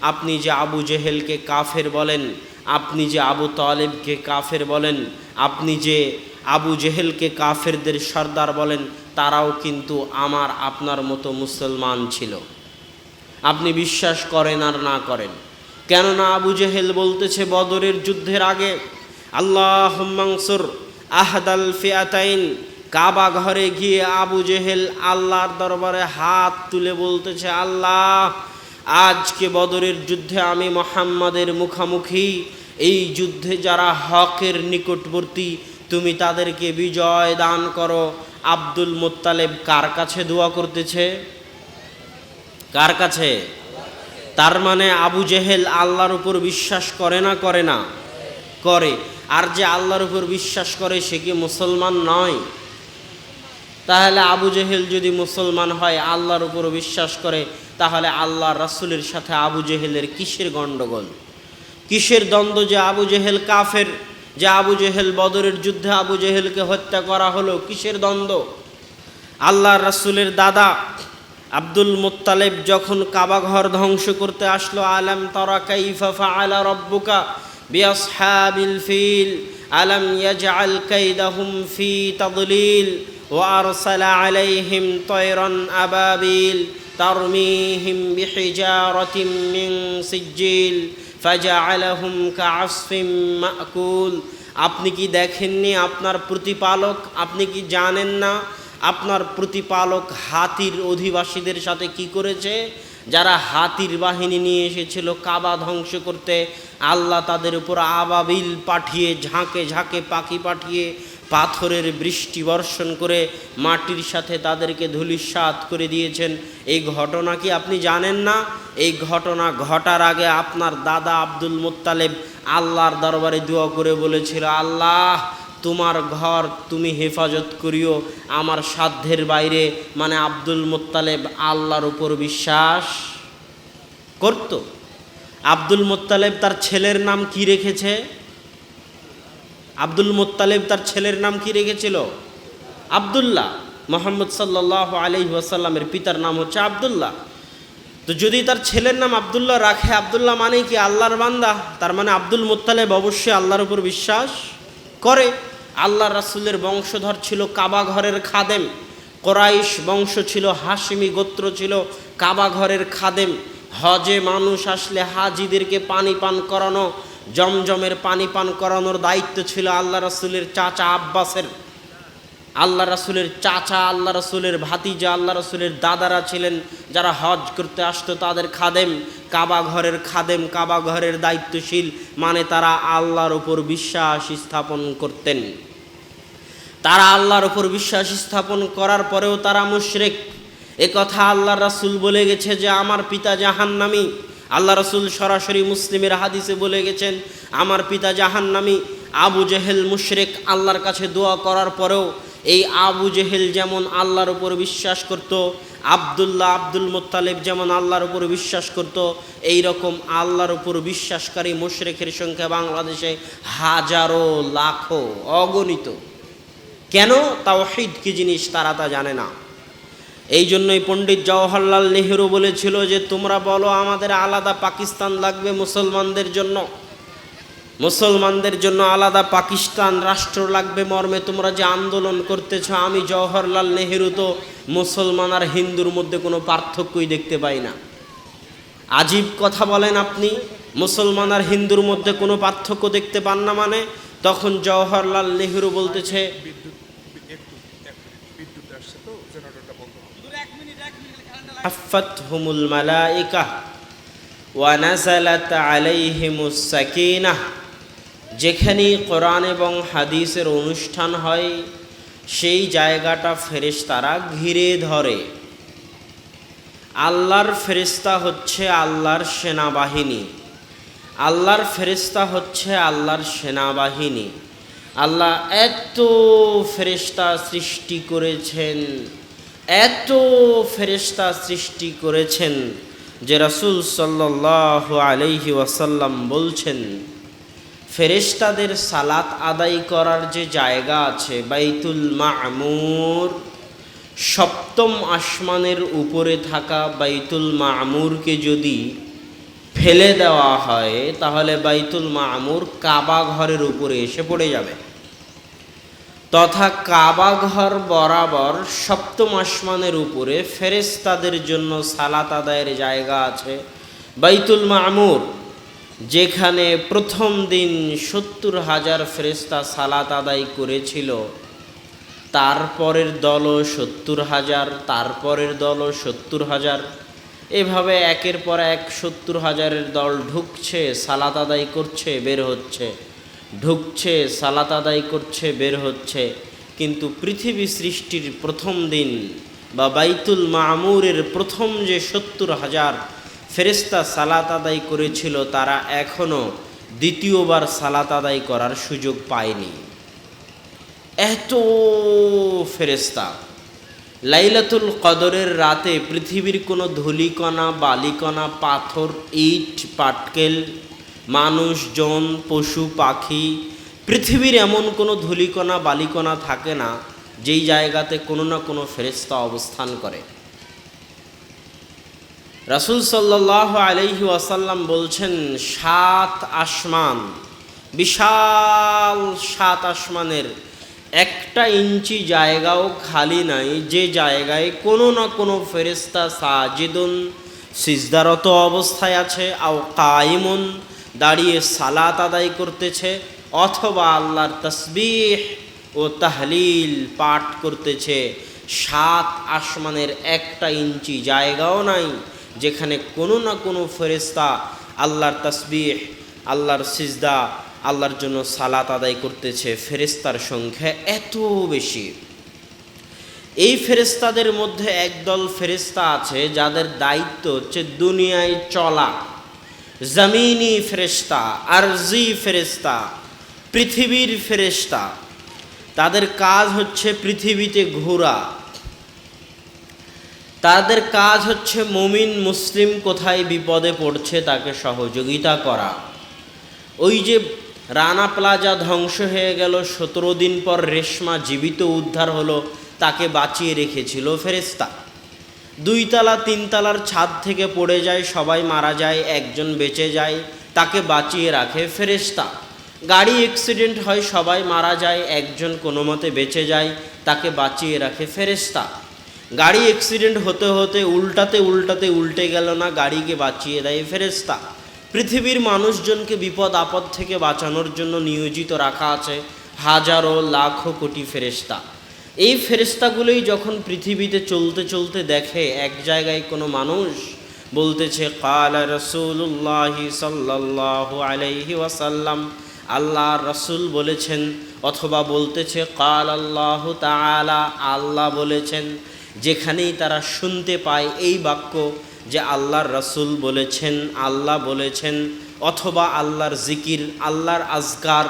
আপনি যে আবু জেহেলকে কাফের বলেন, আপনি যে আবু তালেবকে কাফের বলেন, আপনি যে আবু জেহেলকে কাফেরদের সর্দার বলেন, তারাও কিন্তু আমার, আপনার মতো মুসলমান ছিল। আপনি বিশ্বাস করেন আর না করেন। কেননা আবু জেহেল বলতেছে বদরের যুদ্ধের আগে আল্লাহ মাংসুর আহদাল ফিয়াতাইন। কাবা ঘরে গিয়ে আবু জেহেল আল্লাহর দরবারে হাত তুলে বলতেছে, আল্লাহ আজকে বদরের যুদ্ধে আমি মোহাম্মদের মুখামুখি। এই যুদ্ধে যারা হকের নিকটবর্তী, তুমি তাদেরকে বিজয় দান করো। আব্দুল মোত্তালেব কার কাছে দোয়া করতেছে? কার কাছে? তার মানে আবু জেহেল আল্লাহর উপর বিশ্বাস করে না করে না? করে। আর যে আল্লাহর উপর বিশ্বাস করে, সে কি মুসলমান নয়? তাহলে আবু জেহেল যদি মুসলমান হয়, আল্লাহর উপর বিশ্বাস করে, তাহলে আল্লাহ রাসূলের সাথে আবু জেহেলের কিসের গণ্ডগোল? কিসের দ্বন্দ্ব যে আবু জেহেল কাফের, যে আবু জেহেল বদরের যুদ্ধে আবু জেহেলকে হত্যা করা হলো, কিসের দ্বন্দ্ব? আল্লাহ রাসূলের দাদা আব্দুল মুত্তালেব যখন কাবা ঘর ধ্বংস করতে আসলো, আলাম তারা ফাআলা রাব্বুকা ফিল, আলাম ইয়াজআল কাইদাহুম ফি তাদলিল? আরসালা আলাইহিম তয়রান আবাবিল তারমিহিম বিহিজারাতিম মিন সিজ্জিল ফাজআলাহুম কাআসফিম মাকুল আপনি কি দেখেননি আপনার প্রতিপালক? আপনি কি জানেন না আপনার প্রতিপালক হাতির অধিবাসীদের সাথে কি করেছে? যারা হাতির বাহিনী নিয়ে এসেছিল কাবা ধ্বংস করতে, আল্লাহ তাদের উপর আবাবিল পাঠিয়ে, ঝাঁকে ঝাঁকে পাখি পাঠিয়ে পাথরের বৃষ্টি বর্ষণ করে মাটির সাথে তাদেরকে ধুলিস্বাত করে দিয়েছেন। এই ঘটনা কি আপনি জানেন না? এই ঘটনা ঘটার আগে আপনার দাদা আব্দুল মোত্তালেব আল্লাহর দরবারে দোয়া করে বলেছিল, আল্লাহ, তোমার ঘর তুমি হেফাজত করিও। আমার সাধ্যের বাইরে মানে আব্দুল মোত্তালেব আল্লাহর উপর বিশ্বাস করত। আব্দুল মোত্তালেব তার ছেলের নাম কি রেখেছে? আব্দুল মোত্তালেব তার ছেলের নাম কি রেখেছিল? আবদুল্লাহ মোহাম্মদ সাল্লাহ আলি ওয়াসাল্লামের পিতার নাম হচ্ছে আবদুল্লাহ। তো যদি তার ছেলের নাম আবদুল্লাহ রাখে, আবদুল্লাহ মানে কি? আল্লাহর বান্দা। তার মানে আব্দুল মোত্তালেব অবশ্যই আল্লাহর উপর বিশ্বাস করে। আল্লাহ রাসুলের বংশধর ছিল কাবা ঘরের খাদেম। কোরাইশ বংশ ছিল হাসিমি গোত্র ছিল কাবা ঘরের খাদেম। হজে মানুষ আসলে হাজিদেরকে পানি পান করানো জমজমের পানি পান করানোর দায়িত্ব ছিল আল্লাহ রাসুলের চাচা আব্বাসের। আল্লাহ রাসুলের চাচা, আল্লাহ রসুলের ভাতিজা, আল্লাহ রসুলের দাদারা ছিলেন, যারা হজ করতে আসতো তাদের খাদেম, কাবা ঘরের খাদেম, কাবা ঘরের দায়িত্বশীল মানে তারা আল্লাহর উপর বিশ্বাস স্থাপন করতেন। তারা আল্লাহর উপর বিশ্বাস স্থাপন করার পরেও তারা মুশরেক। কথা আল্লাহ রাসুল বলে গেছে যে, আমার পিতা জাহান্নামী আল্লাহ রসুল সরাসরি মুসলিমের হাদিসে বলে গেছেন, আমার পিতা জাহান্নামী, আবু জেহেল মুশরেক আল্লাহর কাছে দোয়া করার পরেও এই আবু জেহেল যেমন আল্লাহর উপর বিশ্বাস করত, আবদুল্লাহ আব্দুল মোত্তালেব যেমন আল্লাহর উপর বিশ্বাস করত এই রকম আল্লাহর উপর বিশ্বাসকারী মুশরেকের সংখ্যা বাংলাদেশে হাজারো, লাখো, অগণিত। কেন? তাওহিদ কি জিনিস তারা তা জানে না। এই জন্যই পণ্ডিত জওহরলাল নেহেরু বলেছিল যে, তোমরা বলো আমাদের আলাদা পাকিস্তান লাগবে মুসলমানদের জন্য। মুসলমানদের জন্য আলাদা পাকিস্তান রাষ্ট্র লাগবে মর্মে তোমরা যে আন্দোলন করতেছ। আমি জওহরলাল নেহেরু তো মুসলমান আর হিন্দুর মধ্যে কোনো পার্থক্যই দেখতে পাই না। আজীব কথা বলেন আপনি, মুসলমান আর হিন্দুর মধ্যে কোনো পার্থক্য দেখতে পান না মানে? তখন জওহরলাল নেহেরু বলতেছে বিদ্যুৎ একটু এক মিনিট বিদ্যুৎ আসছে তো জেনারেটরটা মালাইকা ওয়া নাযালাত আলাইহিমুস সাকিনা। যেখানে কোরআন এবং হাদিসের অনুষ্ঠান হয় সেই জায়গাটা ফেরেশতারা ঘিরে ধরে। আল্লাহর ফেরিস্তা হচ্ছে আল্লাহর সেনাবাহিনী। আল্লাহর ফেরিস্তা হচ্ছে আল্লাহর সেনাবাহিনী। আল্লাহ এত ফেরেশতা সৃষ্টি করেছেন, এত ফেরেশতা সৃষ্টি করেছেন যে রাসূল সাল্লাহ আলাইহি ওয়াসাল্লাম বলছেন, ফেরেশতাদের সালাত আদায় করার যে জায়গা আছে, বাইতুল মামুর, সপ্তম আসমানের উপরে থাকা বাইতুল মামুরকে যদি ফেলে দেওয়া হয়, তাহলে বাইতুল মামুর কাবা ঘরের উপরে এসে পড়ে যাবে। তথা কাবা ঘর বরাবর সপ্তম আসমানের উপরে ফেরেস্তাদের জন্য সালাত আদায়ের জায়গা আছে বাইতুল মামুর, যেখানে প্রথম দিন সত্তর হাজার ফেরেস্তা সালাত আদায় করেছিল। তারপরের দলও সত্তর হাজার, তারপরের দলও সত্তর হাজার। এভাবে একের পর এক সত্তর হাজারের দল ঢুকছে, সালাত আদায় করছে, বের হচ্ছে। ঢুকছে, সালাত আদায় করছে, বের হচ্ছে। কিন্তু পৃথিবী সৃষ্টির প্রথম দিন বা বাইতুল মামুরের প্রথম যে সত্তর হাজার ফেরেস্তা সালাত আদায় করেছিল, তারা এখনও দ্বিতীয়বার সালাত আদায় করার সুযোগ পায়নি। এত ফেরেস্তা লাইলাতুল কদরের রাতে পৃথিবীর কোনো ধুলিকণা, বালিকণা, পাথর, ইট, পাটকেল, মানুষজন, পশু, পাখি, পৃথিবীর এমন কোনো ধূলিকণা, বালিকণা থাকে না যেই জায়গাতে কোনো না কোনো ফেরেস্তা অবস্থান করে। রাসুল সাল্লাহ আলহি ওয়াসাল্লাম বলছেন, সাত আসমান, বিশাল সাত আসমানের একটা ইঞ্চি জায়গাও খালি নাই, যে জায়গায় কোনো না কোনো ফেরেস্তা সাজিদুন, সিজদারত অবস্থায় আছে, আও কাইমুন দাঁড়িয়ে সালাত আদায় করতেছে, অথবা আল্লাহর তসবিহ ও তাহলিল পাঠ করতেছে। সাত আসমানের একটা ইঞ্চি জায়গাও নাই, যেখানে কোনো না কোনো ফেরেস্তা আল্লাহর তসবিহ, আল্লাহর সিজদা আল্লাহর জন্য সালাত আদায় করতেছে ফেরেস্তার সংখ্যা এত বেশি। এই ফেরেস্তাদের মধ্যে একদল ফেরেস্তা আছে, যাদের দায়িত্ব হচ্ছে দুনিয়ায় চলা। জমিনি ফেরেস্তা আরজি ফেরেস্তা পৃথিবীর ফেরেস্তা তাদের কাজ হচ্ছে পৃথিবীতে ঘোরা। তাদের কাজ হচ্ছে মুমিন, মুসলিম কোথায় বিপদে পড়ছে তাকে সহযোগিতা করা। ওই যে রানা প্লাজা ধ্বংস হয়ে গেল, সতেরো দিন পর রেশমা জীবিত উদ্ধার হলো, তাকে বাঁচিয়ে রেখেছিল ফেরেস্তা দুই তালা তিন তালার ছাদ থেকে পড়ে যায়, সবাই মারা যায়, একজন বেঁচে যায়, তাকে বাঁচিয়ে রাখে ফেরেস্তা গাড়ি অ্যাক্সিডেন্ট হয়, সবাই মারা যায়, একজন কোনো মতে বেঁচে যায়, তাকে বাঁচিয়ে রাখে ফেরেস্তা গাড়ি অ্যাক্সিডেন্ট হতে হতে উল্টাতে উল্টাতে উল্টে গেল না, গাড়িকে বাঁচিয়ে দেয় ফেরেস্তা পৃথিবীর মানুষজনকে বিপদ আপদ থেকে বাঁচানোর জন্য নিয়োজিত রাখা আছে হাজারো, লাখো কোটি ফেরেস্তা এই ফেরেস্তাগুলোই যখন পৃথিবীতে চলতে চলতে দেখে, এক জায়গায় কোনো মানুষ বলতেছে, কাল রসুল্লাহ সাল্লাহ আলাইহি ওয়াসাল্লাম, আল্লাহ রসুল বলেছেন, অথবা বলতেছে কাল আল্লাহ তালা আল্লাহ বলেছেন। যেখানেই তারা শুনতে পায় এই বাক্য যে আল্লাহর রসুল বলেছেন, আল্লাহ বলেছেন, অথবা আল্লাহর জিকির, আল্লাহর আজকার,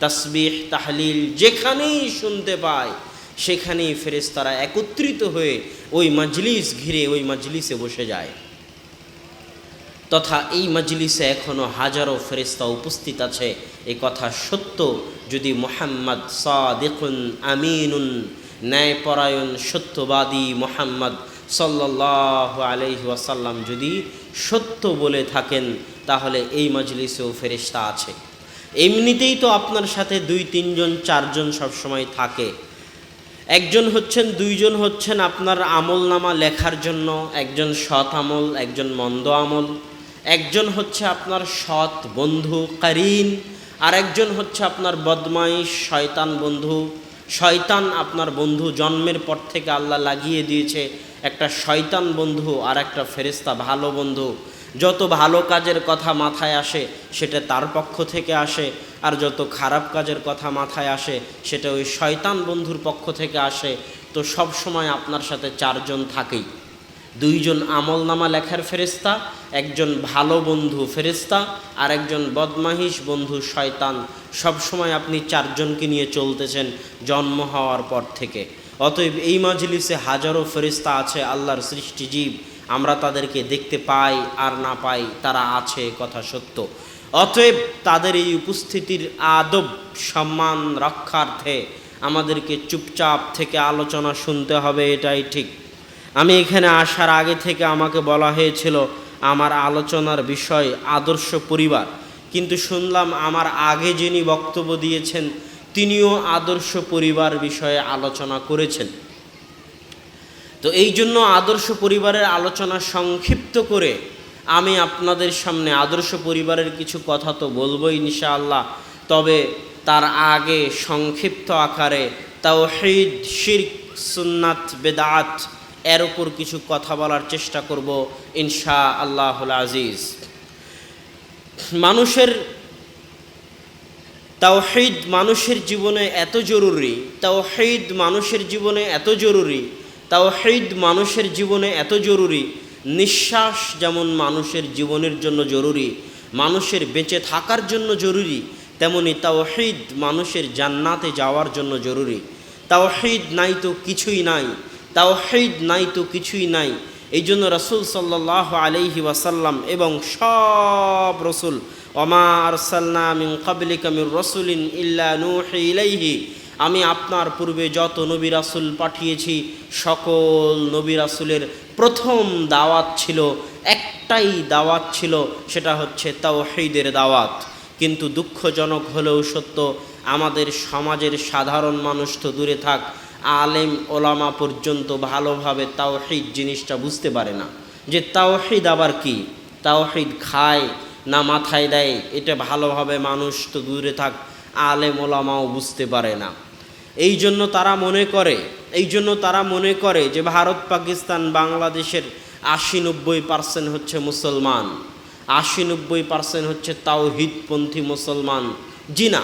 তসবিহ, তাহলিল যেখানেই শুনতে পায়, সেখানেই ফেরেস্তারা একত্রিত হয়ে ওই মজলিস ঘিরে ওই মজলিসে বসে যায়। তথা এই মজলিসে এখনও হাজারো ফেরিস্তা উপস্থিত আছে। এ কথা সত্য, যদি মোহাম্মদ সাদিকুন আমিনুন, ন্যায়পরায়ণ সত্যবাদী মোহাম্মদ সাল্লাহ আলহি ওয়াসাল্লাম যদি সত্য বলে থাকেন, তাহলে এই মজলিসেও ফেরিস্তা আছে। এমনিতেই তো আপনার সাথে দুই, তিনজন, চারজন সবসময় থাকে। একজন হচ্ছেন, দুইজন হচ্ছেন আপনার আমল নামা লেখার জন্য, একজন সৎ আমল, একজন মন্দ আমল। একজন হচ্ছে আপনার সৎ বন্ধু, কারিন। আর একজন হচ্ছে আপনার বদমাইশ, শয়তান বন্ধু। শয়তান আপনার বন্ধু জন্মের পর থেকে আল্লাহ লাগিয়ে দিয়েছে। একটা শয়তান বন্ধু আর একটা ফেরিস্তা ভালো বন্ধু। যত ভালো কাজের কথা মাথায় আসে, সেটা তার পক্ষ থেকে আসে, আর যত খারাপ কাজের কথা মাথায় আসে, সেটা ওই শয়তান বন্ধুর পক্ষ থেকে আসে। তো সব সময় আপনার সাথে চারজন থাকেই। দুইজন আমল নামা লেখার ফেরিস্তা একজন ভালো বন্ধু ফেরিস্তা আর একজন বদমাহিস বন্ধু শয়তান। সব সময় আপনি চারজনকে নিয়ে চলতেছেন জন্ম হওয়ার পর থেকে। অতএব এই মাজলিসে হাজারো ফেরিস্তা আছে, আল্লাহর সৃষ্টিজীব আমরা তাদেরকে দেখতে পাই আর না পাই, তারা আছে কথা সত্য। অতএব তাদের এই উপস্থিতির আদব, সম্মান, রক্ষার্থে আমাদেরকে চুপচাপ থেকে আলোচনা শুনতে হবে, এটাই ঠিক। আমি এখানে আসার আগে থেকে আমাকে বলা হয়েছিল, আমার আলোচনার বিষয় আদর্শ পরিবার। কিন্তু শুনলাম আমার আগে যিনি বক্তব্য দিয়েছেন তিনিও আদর্শ পরিবার বিষয়ে আলোচনা করেছেন। তো এই জন্য আদর্শ পরিবারের আলোচনা সংক্ষিপ্ত করে আমি আপনাদের সামনে আদর্শ পরিবারের কিছু কথা তো বলবোই ইনশাআল্লাহ, তবে তার আগে সংক্ষিপ্ত আকারে তাওহীদ, শিরক, সুন্নাত, বেদাত এর উপর কিছু কথা বলার চেষ্টা করব ইনশা আল্লাহুল আজিজ। মানুষের তাওহীদ মানুষের জীবনে এত জরুরি, তাওহীদ মানুষের জীবনে এত জরুরি, তাওহীদ মানুষের জীবনে এত জরুরি, নিঃশ্বাস যেমন মানুষের জীবনের জন্য জরুরি, মানুষের বেঁচে থাকার জন্য জরুরি, তেমনি তাওহীদ মানুষের জান্নাতে যাওয়ার জন্য জরুরি। তাওহীদ নাই তো কিছুই নাই, তাওহীদ নাই তো কিছুই নাই। এই জন্য রসুল সাল্লাহ আলাইহি ওয়াসাল্লাম এবং সব রসুল ওমার সাল্লামিন কাবলিকা মির রসুলিন ইল্লা নুহি ইলাইহি। আমি আপনার পূর্বে যত নবী রাসুল পাঠিয়েছি, সকল নবী রাসুলের প্রথম দাওয়াত ছিল, একটাই দাওয়াত ছিল, সেটা হচ্ছে তাওহীদের দাওয়াত। কিন্তু দুঃখজনক হলেও সত্য, আমাদের সমাজের সাধারণ মানুষ তো দূরে থাক, আলেম, ওলামা পর্যন্ত ভালোভাবে তাওহিদ জিনিসটা বুঝতে পারে না। যে তাওহিদ আবার কি? তাওহিদ খায় না মাথায় দেয়, এটা ভালোভাবে মানুষ তো দূরে থাক, আলেম ওলামাও বুঝতে পারে না। এই জন্য তারা মনে করে, এই জন্য তারা মনে করে যে ভারত, পাকিস্তান, বাংলাদেশের আশি নব্বই পার্সেন্ট হচ্ছে মুসলমান, আশি নব্বই পার্সেন্ট হচ্ছে তাওহিদপন্থী মুসলমান। জি না,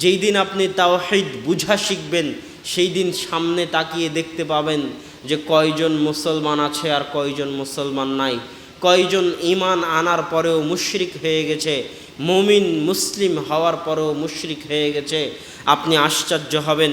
যেই দিন আপনি তাওহিদ বুঝা শিখবেন, সেই দিন সামনে তাকিয়ে দেখতে পাবেন যে কয়জন মুসলমান আছে আর কয়জন মুসলমান নাই। কয়জন ইমান আনার পরেও মুশরিক হয়ে গেছে? মুমিন, মুসলিম হওয়ার পরেও মুশরিক হয়ে গেছে। আপনি আশ্চর্য হবেন।